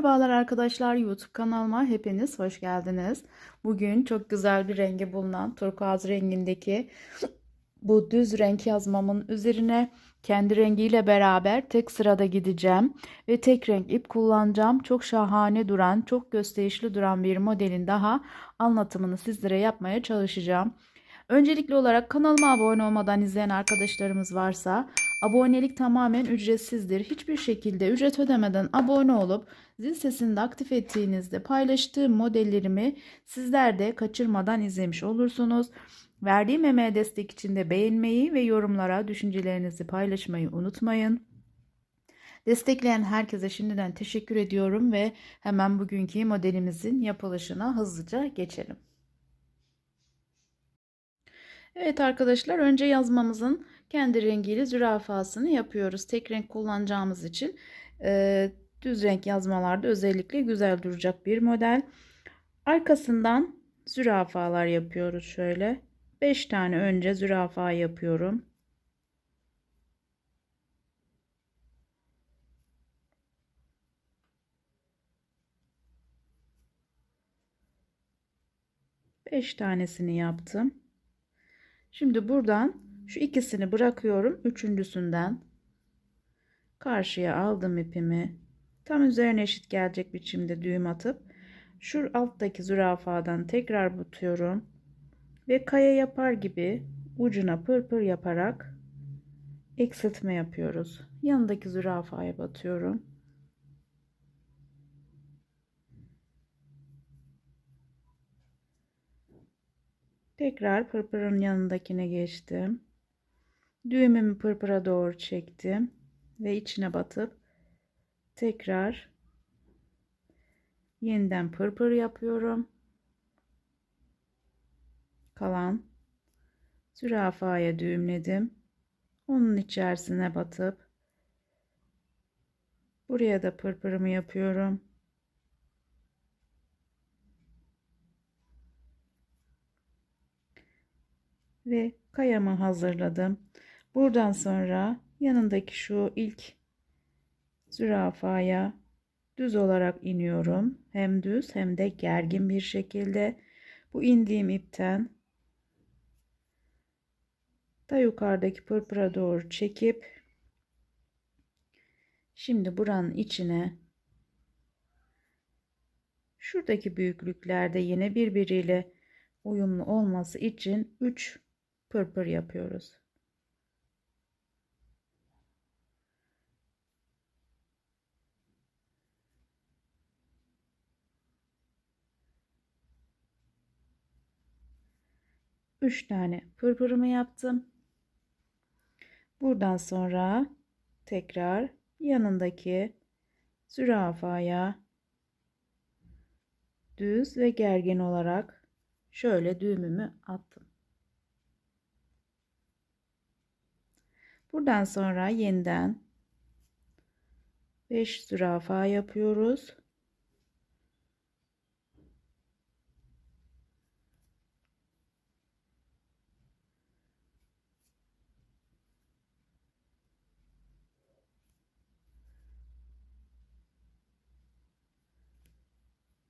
Merhabalar arkadaşlar YouTube kanalıma hepiniz hoş geldiniz. Bugün çok güzel bir rengi bulunan turkuaz rengindeki bu düz renk yazmamın üzerine kendi rengiyle beraber tek sırada gideceğim ve tek renk ip kullanacağım. Çok şahane duran, çok gösterişli duran bir modelin daha anlatımını sizlere yapmaya çalışacağım. Öncelikli olarak kanalıma abone olmadan izleyen arkadaşlarımız varsa abonelik tamamen ücretsizdir. Hiçbir şekilde ücret ödemeden abone olup zil sesini de aktif ettiğinizde paylaştığım modellerimi sizler de kaçırmadan izlemiş olursunuz. Verdiğim emeğe destek için de beğenmeyi ve yorumlara düşüncelerinizi paylaşmayı unutmayın. Destekleyen herkese şimdiden teşekkür ediyorum ve hemen bugünkü modelimizin yapılışına hızlıca geçelim. Evet arkadaşlar önce yazmamızın kendi rengiyle zürafasını yapıyoruz. Tek renk kullanacağımız için e, düz renk yazmalarda özellikle güzel duracak bir model. Arkasından zürafalar yapıyoruz şöyle. 5 tane önce zürafa yapıyorum. Beş tanesini yaptım. Şimdi buradan şu ikisini bırakıyorum. Üçüncüsünden karşıya aldım ipimi. Tam üzerine eşit gelecek biçimde düğüm atıp şu alttaki zürafadan tekrar batıyorum. Ve kaya yapar gibi ucuna pırpır yaparak eksiltme yapıyoruz. Yanındaki zürafaya batıyorum. Tekrar pırpırın yanındakine geçtim. Düğümümü pırpıra doğru çektim ve içine batıp tekrar yeniden pırpır yapıyorum. Kalan zürafaya düğümledim. Onun içerisine batıp buraya da pırpırımı yapıyorum. ve kayamı hazırladım. Buradan sonra yanındaki şu ilk zürafaya düz olarak iniyorum. Hem düz hem de gergin bir şekilde bu indiğim ipten da yukarıdaki pırpıra doğru çekip şimdi buranın içine şuradaki büyüklüklerde yine birbiriyle uyumlu olması için 3 pırpır yapıyoruz. Üç tane pırpırımı yaptım. Buradan sonra tekrar yanındaki zürafaya düz ve gergin olarak şöyle düğümümü attım. Buradan sonra yeniden 5 zürafa yapıyoruz.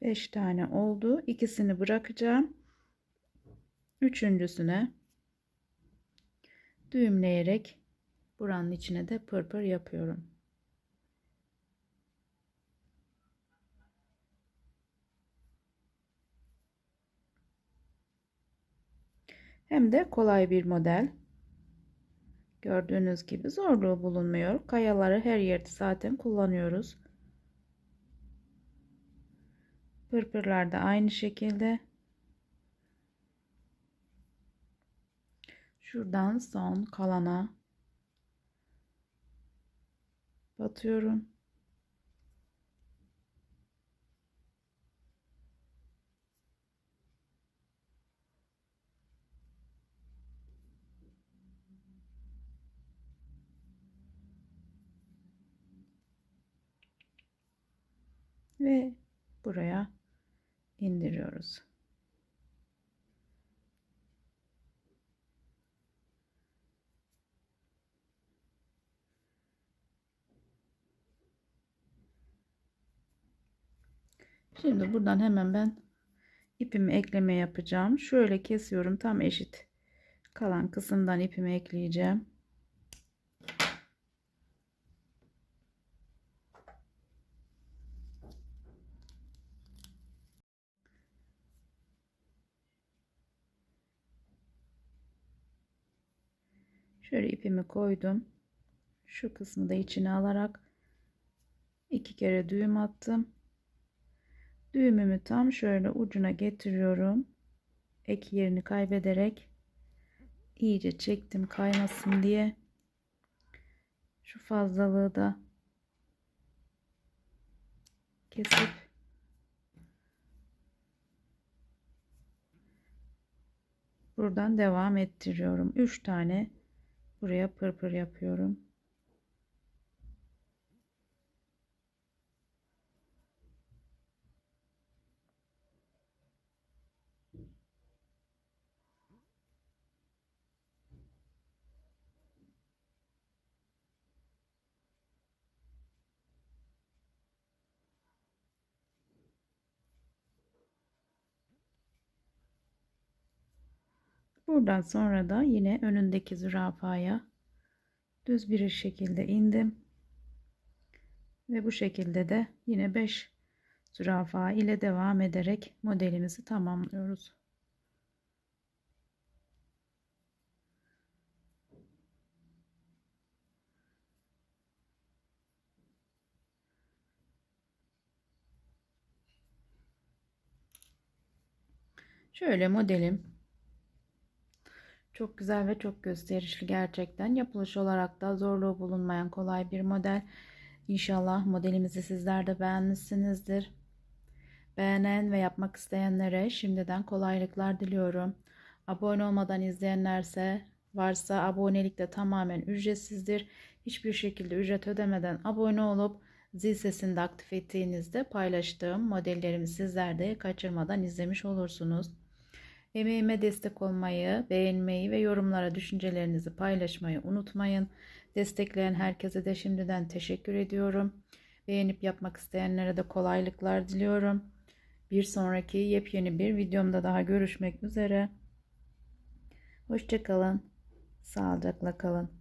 Beş tane oldu. İkisini bırakacağım. Üçüncüsüne düğümleyerek buranın içine de pırpır yapıyorum. Hem de kolay bir model. Gördüğünüz gibi zorluğu bulunmuyor. Kayaları her yerde zaten kullanıyoruz. Pırpırlar aynı şekilde. Şuradan son kalana batıyorum. Ve buraya indiriyoruz. Şimdi buradan hemen ben ipimi ekleme yapacağım. Şöyle kesiyorum tam eşit. Kalan kısımdan ipimi ekleyeceğim. Şöyle ipimi koydum. Şu kısmı da içine alarak iki kere düğüm attım. Düğümümü tam şöyle ucuna getiriyorum. Ek yerini kaybederek iyice çektim kaymasın diye. Şu fazlalığı da kesip buradan devam ettiriyorum. 3 tane buraya pırpır yapıyorum. Buradan sonra da yine önündeki zürafaya düz bir şekilde indim. Ve bu şekilde de yine 5 zürafa ile devam ederek modelimizi tamamlıyoruz. Şöyle modelim çok güzel ve çok gösterişli gerçekten. Yapılış olarak da zorluğu bulunmayan kolay bir model. İnşallah modelimizi sizler de beğenmişsinizdir. Beğenen ve yapmak isteyenlere şimdiden kolaylıklar diliyorum. Abone olmadan izleyenlerse varsa abonelik de tamamen ücretsizdir. Hiçbir şekilde ücret ödemeden abone olup zil sesini de aktif ettiğinizde paylaştığım modellerimi sizler de kaçırmadan izlemiş olursunuz. Emeğime destek olmayı, beğenmeyi ve yorumlara düşüncelerinizi paylaşmayı unutmayın. Destekleyen herkese de şimdiden teşekkür ediyorum. Beğenip yapmak isteyenlere de kolaylıklar diliyorum. Bir sonraki yepyeni bir videomda daha görüşmek üzere. Hoşçakalın. Sağlıcakla kalın.